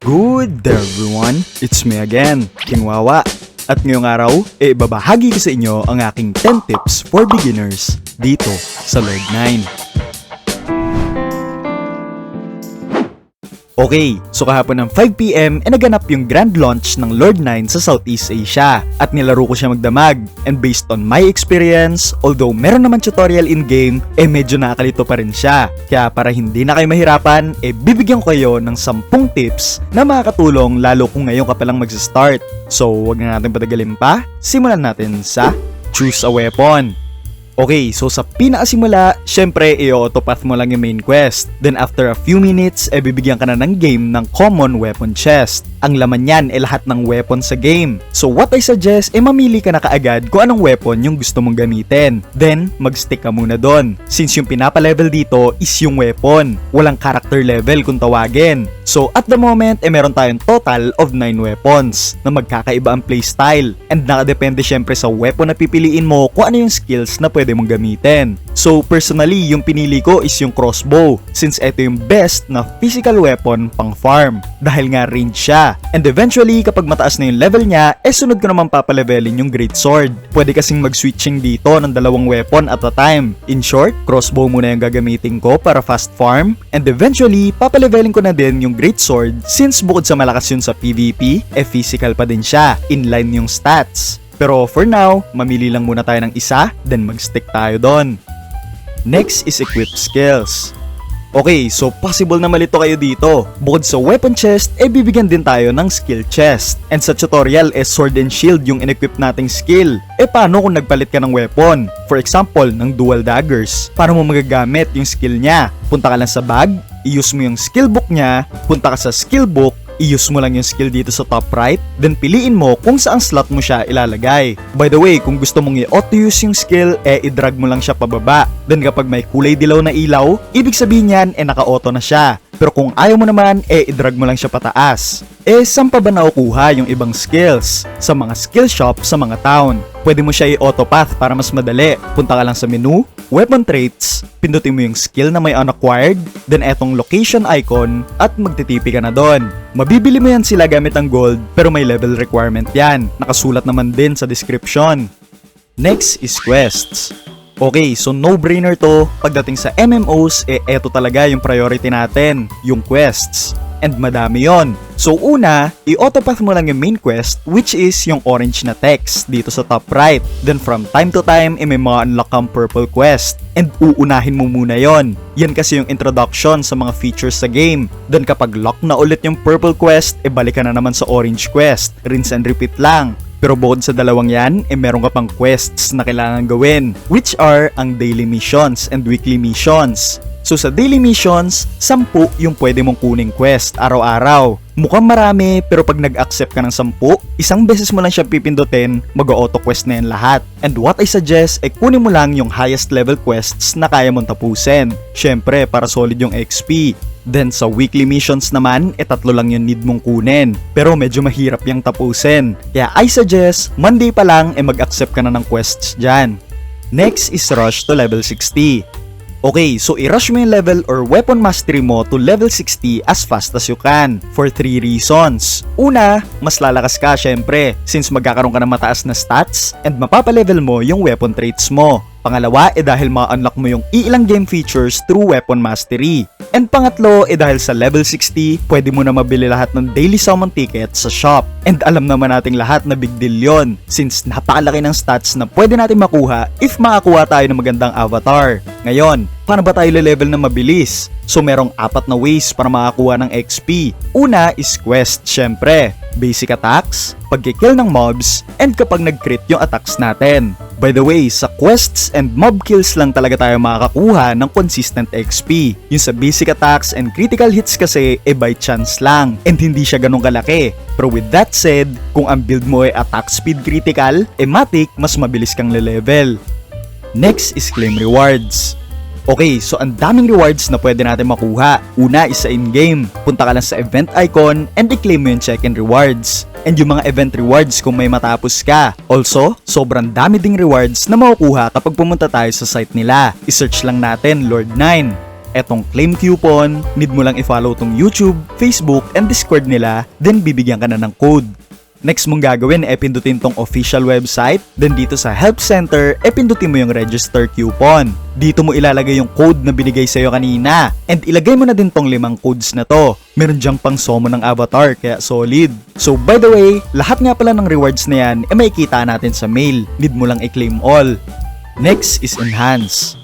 Good day everyone, it's me again, King Wawa. At ngayong araw, e babahagi ko sa inyo ang aking 10 tips for beginners dito sa Lord 9. Okay, so kahapon ng 5pm e naganap yung grand launch ng Lord 9 sa Southeast Asia at nilaro ko siya magdamag and based on my experience, although meron naman tutorial in-game, eh medyo nakakalito pa rin siya. Kaya para hindi na kayo mahirapan, eh bibigyan ko kayo ng 10 tips na makakatulong lalo kung ngayon ka palang mag-start. So wag na natin patagalin pa, simulan natin sa Choose a Weapon. Okay, so sa pinakasimula, syempre i-autopath mo lang yung main quest. Then after a few minutes, eh bibigyan ka na ng game ng common weapon chest. Ang laman yan ay lahat ng weapon sa game. So what I suggest, eh mamili ka na kaagad kung anong weapon yung gusto mong gamitin. Then, mag-stick ka muna doon. Since yung pinapa-level dito is yung weapon. Walang character level kung tawagin. So at the moment, eh meron tayong total of 9 weapons na magkakaiba ang playstyle. And nakadepende syempre sa weapon na pipiliin mo kung ano yung skills na pwede pwede mong gamitin. So personally, yung pinili ko is yung crossbow since ito yung best na physical weapon pang farm dahil nga range siya. And eventually, kapag mataas na yung level niya, eh sunod ko naman papalevelin yung great sword. Pwede kasing mag-switching dito ng dalawang weapon at a time. In short, crossbow muna yung gagamitin ko para fast farm and eventually, papalevelin ko na din yung great sword since bukod sa malakas yun sa PvP, eh physical pa din siya, inline yung stats. Pero for now, mamili lang muna tayo ng isa, then mag-stick tayo doon. Next is equip skills. Okay, so possible na malito kayo dito. Bukod sa weapon chest, e eh bibigyan din tayo ng skill chest. And sa tutorial, eh sword and shield yung in-equip nating skill. E paano kung nagpalit ka ng weapon? For example, ng dual daggers. Paano mo magagamit yung skill niya? Punta ka lang sa bag, i-use mo yung skill book niya, punta ka sa skill book, i-use mo lang yung skill dito sa top right, then piliin mo kung saan slot mo siya ilalagay. By the way, kung gusto mong i-auto-use yung skill, eh i-drag mo lang siya pababa. Then kapag may kulay dilaw na ilaw, ibig sabihin yan, eh naka-auto na siya. Pero kung ayaw mo naman, eh i-drag mo lang siya pataas. Eh saan pa ba nakukuha yung ibang skills? Sa mga skill shop sa mga town. Pwede mo siya i-autopath para mas madali. Punta ka lang sa menu, weapon traits, pindutin mo yung skill na may unacquired, then etong location icon at magtitipi ka na doon. Mabibili mo yan sila gamit ang gold pero may level requirement yan. Nakasulat naman din sa description. Next is quests. Okay, so no-brainer to. Pagdating sa MMOs, eh eto talaga yung priority natin, yung quests. And madami yon. So una, i-autopath mo lang yung main quest which is yung orange na text dito sa top right. Then from time to time, eh, may mga unlock kang purple quest. And uunahin mo muna yon. Yan kasi yung introduction sa mga features sa game. Then kapag lock na ulit yung purple quest, e eh, balik ka na naman sa orange quest. Rinse and repeat lang. Pero bukod sa dalawang yan, eh meron ka pang quests na kailangan gawin, which are ang daily missions and weekly missions. So sa daily missions, 10 yung pwede mong kuning quest araw-araw. Mukhang marami pero pag nag-accept ka ng 10, isang beses mo lang siya pipindutin, mag-auto quest na yan lahat. And what I suggest ay eh, kunin mo lang yung highest level quests na kaya mong tapusin. Syempre para solid yung XP. Then sa weekly missions naman, e tatlo lang yung need mong kunin. Pero medyo mahirap yung tapusin. Kaya I suggest, Monday pa lang e mag-accept ka na ng quests dyan. Next is rush to level 60. Okay, so i-rush mo yung level or weapon mastery mo to level 60 as fast as you can for 3 reasons. Una, mas lalakas ka syempre since magkakaroon ka ng mataas na stats and mapapalevel mo yung weapon traits mo. Pangalawa, eh dahil ma-unlock mo yung ilang game features through weapon mastery. And pangatlo, eh dahil sa level 60, pwede mo na mabili lahat ng daily summon tickets sa shop. And alam naman nating lahat na big deal yon since napakalaki ng stats na pwede natin makuha if makakuha tayo ng magandang avatar. Ngayon, paano ba tayo level na mabilis? So merong apat na ways para makakuha ng XP. Una is quest, syempre. Basic attacks, pagkikill ng mobs, and kapag nag-crit yung attacks natin. By the way, sa quests and mob kills lang talaga tayo makakakuha ng consistent XP. Yung sa basic attacks and critical hits kasi e by chance lang and hindi siya ganun kalaki. Pero with that said, kung ang build mo ay attack speed critical, e matik mas mabilis kang le-level. Next is claim rewards. Okay, so ang daming rewards na pwede natin makuha. Una is sa in-game. Punta ka lang sa event icon and i-claim mo yung check-in rewards. And yung mga event rewards kung may matapos ka. Also, sobrang dami ding rewards na makukuha kapag pumunta tayo sa site nila. I-search lang natin Lord 9. Etong claim coupon, need mo lang i-follow tong YouTube, Facebook, and Discord nila, then bibigyan ka na ng code. Next mong gagawin e pindutin tong official website, then dito sa help center e pindutin mo yung register coupon. Dito mo ilalagay yung code na binigay sa'yo kanina. And ilagay mo na din tong limang codes na to. Meron dyang pang somo ng avatar kaya solid. So by the way, lahat nga pala ng rewards na yan e makikita natin sa mail. Need mo lang i-claim all. Next is enhance.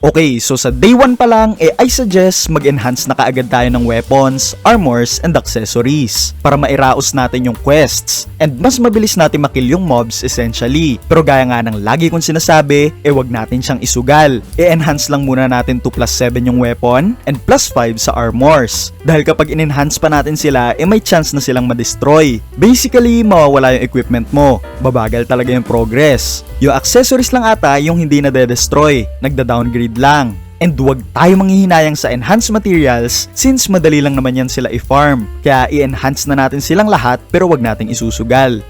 Okay, so sa day 1 pa lang, eh, I suggest mag-enhance na kaagad tayo ng weapons, armors, and accessories para mairaos natin yung quests and mas mabilis natin makill yung mobs essentially. Pero gaya nga ng lagi kong sinasabi, eh wag natin siyang isugal. I-enhance lang muna natin 2 plus 7 yung weapon and plus 5 sa armors. Dahil kapag in-enhance pa natin sila, eh may chance na silang ma-destroy. Basically, mawawala yung equipment mo. Babagal talaga yung progress. Yung accessories lang ata yung hindi na destroy nagda-downgrade lang. And huwag tayo manghihinayang sa enhanced materials since madali lang naman yan sila i-farm. Kaya i-enhance na natin silang lahat pero wag nating isusugal.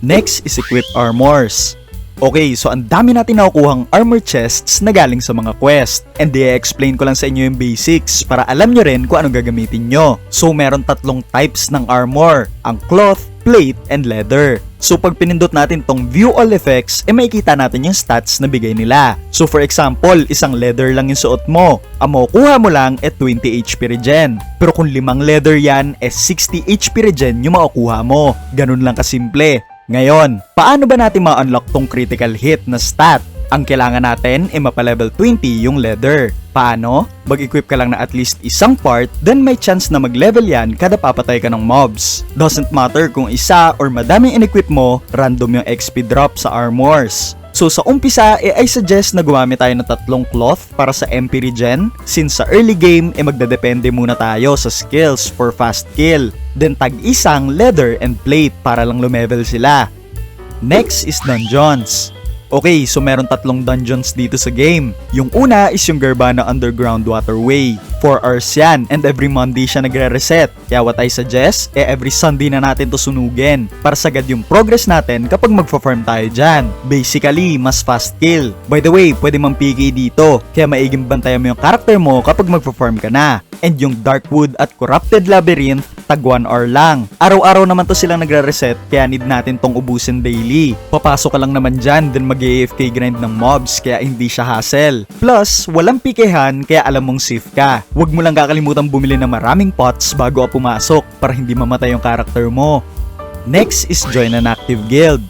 Next is equip armors. Okay, so ang dami natin nakukuhang armor chests na galing sa mga quest. And i-explain ko lang sa inyo yung basics para alam nyo rin kung anong gagamitin nyo. So meron tatlong types ng armor, ang cloth, plate, and leather. So pag pinindot natin tong view all effects, eh makikita natin yung stats na bigay nila. So for example, isang leather lang yung suot mo. Ang makukuha mo lang eh 20 HP regen. Pero kung limang leather yan, eh 60 HP regen yung makukuha mo. Ganun lang kasimple. Ngayon, paano ba natin ma-unlock tong critical hit na stat? Ang kailangan natin ay mapa-level 20 yung leather. Paano? Mag-equip ka lang na at least isang part, then may chance na mag-level yan kada papatay ka ng mobs. Doesn't matter kung isa or madaming in-equip mo, random yung XP drop sa armors. So sa umpisa, eh, I suggest na gumamit tayo ng tatlong cloth para sa MP regen since sa early game, eh magdadepende muna tayo sa skills for fast kill. Then tag isang leather and plate para lang lumevel sila. Next is dungeons. Okay, so meron tatlong dungeons dito sa game. Yung una is yung Garbana Underground Waterway. 4 hours yan and every Monday siya nagre-reset. Kaya what I suggest, eh every Sunday na natin to sunugin para sagad yung progress natin kapag magfa-farm tayo dyan. Basically, mas fast kill. By the way, pwede mang PK dito, kaya maiging bantayan mo yung karakter mo kapag magfa-farm ka na. And yung Darkwood at Corrupted Labyrinth, tag 1 hour lang. Araw-araw naman to silang nagre-reset kaya need natin tong ubusin daily. Papasok ka lang naman dyan then mag AFK grind ng mobs kaya hindi siya hassle. Plus, walang pikehan kaya alam mong safe ka. Huwag mo lang kakalimutan bumili ng maraming pots bago ka pumasok para hindi mamatay yung karakter mo. Next is join an active guild.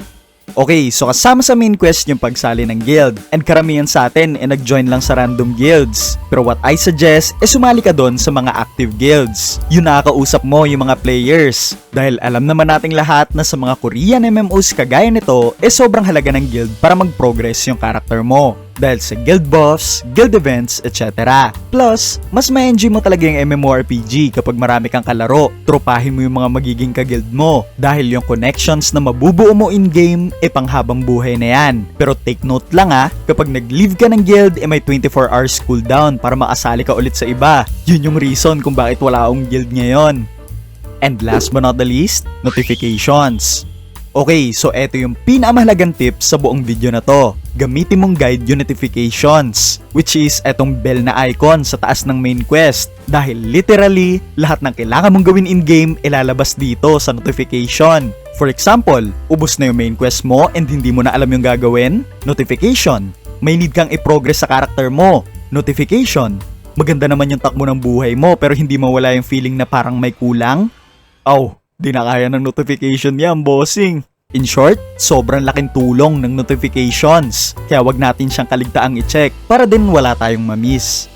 Okay, so kasama sa main quest yung pagsali ng guild and karamihan sa atin ay nag-join lang sa random guilds. Pero what I suggest is sumali ka doon sa mga active guilds. Yun nakakausap mo yung mga players. Dahil alam naman nating lahat na sa mga Korean MMOs kagaya nito, eh sobrang halaga ng guild para mag-progress yung karakter mo dahil sa guild buffs, guild events, etc. Plus, mas ma-enjoy mo talaga yung MMORPG kapag marami kang kalaro. Tropahin mo yung mga magiging ka-guild mo dahil yung connections na mabubuo mo in-game e panghabang buhay na yan. Pero take note lang ha, kapag nag-leave ka ng guild e may 24 hours cooldown para makasali ka ulit sa iba. Yun yung reason kung bakit wala akong guild ngayon. And last but not the least, notifications. Okay, so eto yung pinakamahalagang tip sa buong video na to. Gamitin mong guide yung notifications, which is etong bell na icon sa taas ng main quest. Dahil literally, lahat ng kailangan mong gawin in-game ilalabas dito sa notification. For example, ubos na yung main quest mo and hindi mo na alam yung gagawin? Notification. May need kang i-progress sa karakter mo? Notification. Maganda naman yung takbo ng buhay mo pero hindi mawala yung feeling na parang may kulang? Oh, Di na kaya ng notification yan, bossing. In short, sobrang laking tulong ng notifications. Kaya wag natin siyang kaligtaang i-check para din wala tayong mamiss.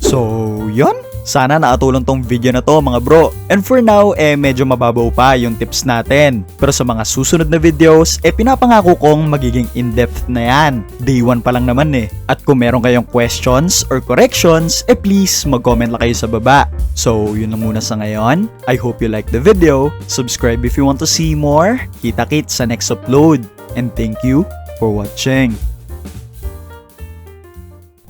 So, yon. Sana nakatulong tong video na to mga bro. And for now, eh medyo mababaw pa yung tips natin. Pero sa mga susunod na videos, eh pinapangako kong magiging in-depth na yan. Day 1 pa lang naman eh. At kung meron kayong questions or corrections, eh please mag-comment lang kayo sa baba. So, yun lang muna sa ngayon. I hope you like the video. Subscribe if you want to see more. Kita-kits sa next upload. And thank you for watching.